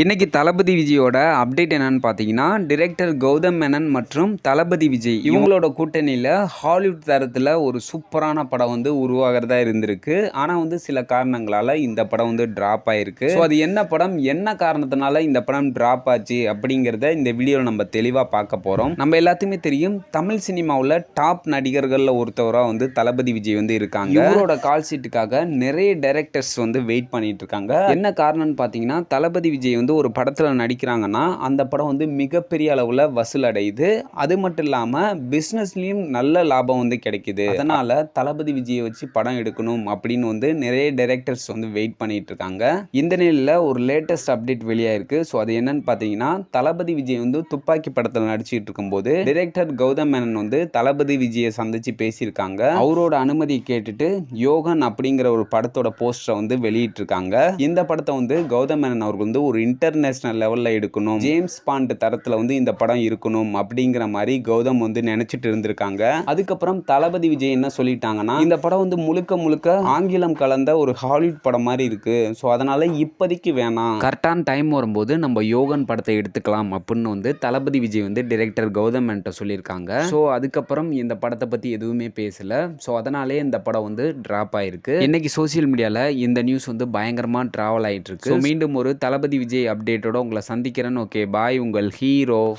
இன்னைக்கு தளபதி விஜயோட அப்டேட் என்னன்னு பார்த்தீங்கன்னா டிரெக்டர் கௌதம் மேனன் மற்றும் தளபதி விஜய் இவங்களோட கூட்டணியில் ஹாலிவுட் தரத்தில் ஒரு சூப்பரான படம் வந்து உருவாகிறதா இருந்திருக்கு. ஆனால் வந்து சில காரணங்களால் இந்த படம் வந்து ட்ராப் ஆயிருக்கு. ஸோ அது என்ன படம்? என்ன காரணத்தினால இந்த படம் ட்ராப் ஆச்சு அப்படிங்கிறத இந்த வீடியோவில் நம்ம தெளிவாக பார்க்க போகிறோம் நம்ம எல்லாத்துக்குமே தெரியும் தமிழ் சினிமாவில் டாப் நடிகர்களில் ஒருத்தவராக வந்து தளபதி விஜய் வந்து இருக்காங்க. இவரோட கால் சீட்டுக்காக நிறைய டைரக்டர்ஸ் வந்து வெயிட் பண்ணிட்டு இருக்காங்க. என்ன காரணம்னு பார்த்தீங்கன்னா தளபதி விஜய் வந்து ஒரு படத்தில் நடிக்கிறாங்கன்னா அந்த படம் வந்து மிகப்பெரிய அளவில் வசூல் அடையுது அது மட்டும் இல்லாமல் பிஸ்னஸ்லேயும் நல்ல லாபம் வந்து கிடைக்குது. அதனால் தளபதி விஜயை வச்சு படம் எடுக்கணும் அப்படின்னு வந்து நிறைய டைரக்டர்ஸ் வந்து வெயிட் பண்ணிகிட்டு இருக்காங்க. இந்த நிலையில் ஒரு லேட்டஸ்ட் அப்டேட் வெளியாயிருக்கு. ஸோ அது என்னன்னு பார்த்தீங்கன்னா தளபதி விஜய் வந்து துப்பாக்கி படத்தில் நடிச்சிட்டு இருக்கும்போது டைரக்டர் கௌதம் மேனன் வந்து தளபதி விஜயை சந்திச்சு பேசியிருக்காங்க. அவரோட அனுமதியை கேட்டுட்டு யோகன் அப்படிங்கிற ஒரு படத்தோட போஸ்டரை வந்து வெளியிட்டிருக்காங்க. இந்த படத்தை வந்து கௌதம் மேனன் அவர்கள் வந்து ஒரு இன்டர்நேஷ்னல் லெவலில் எடுக்கணும். ஜேம்ஸ் பாண்ட் தரத்தில் வந்து இந்த படம் இருக்கணும் அப்படிங்கிற மாதிரி கௌதம் வந்து நினைச்சிட்டு இருந்திருக்காங்க. அதுக்கப்புறம் தளபதி விஜய் என்ன சொல்லிட்டாங்கன்னா இந்த படம் வந்து முழுக்க முழுக்க ஆங்கிலம் கலந்த ஒரு ஹாலிவுட் படம் மாதிரி இருக்கு. ஸோ அதனால இப்போதைக்கு வேணாம். கரெக்டான டைம் வரும்போது நம்ம யோகன் படத்தை எடுத்துக்கலாம் அப்படின்னு வந்து தளபதி விஜய் வந்து டிரெக்டர் கௌதம் என்கிட்ட சொல்லியிருக்காங்க. ஸோ அதுக்கப்புறம் இந்த படத்தை பற்றி எதுவுமே பேசல. ஸோ அதனாலே இந்த படம் வந்து ட்ராப் ஆயிருக்கு. இன்னைக்கு சோஷியல் மீடியாவில் இந்த நியூஸ் வந்து பயங்கரமாக ட்ராவல் ஆகிட்டு இருக்கு. மீண்டும் ஒரு தளபதி விஜய் அப்டேட்டோட உங்களை சந்திக்கிறேன். ஓகே பாய் உங்கள் ஹீரோ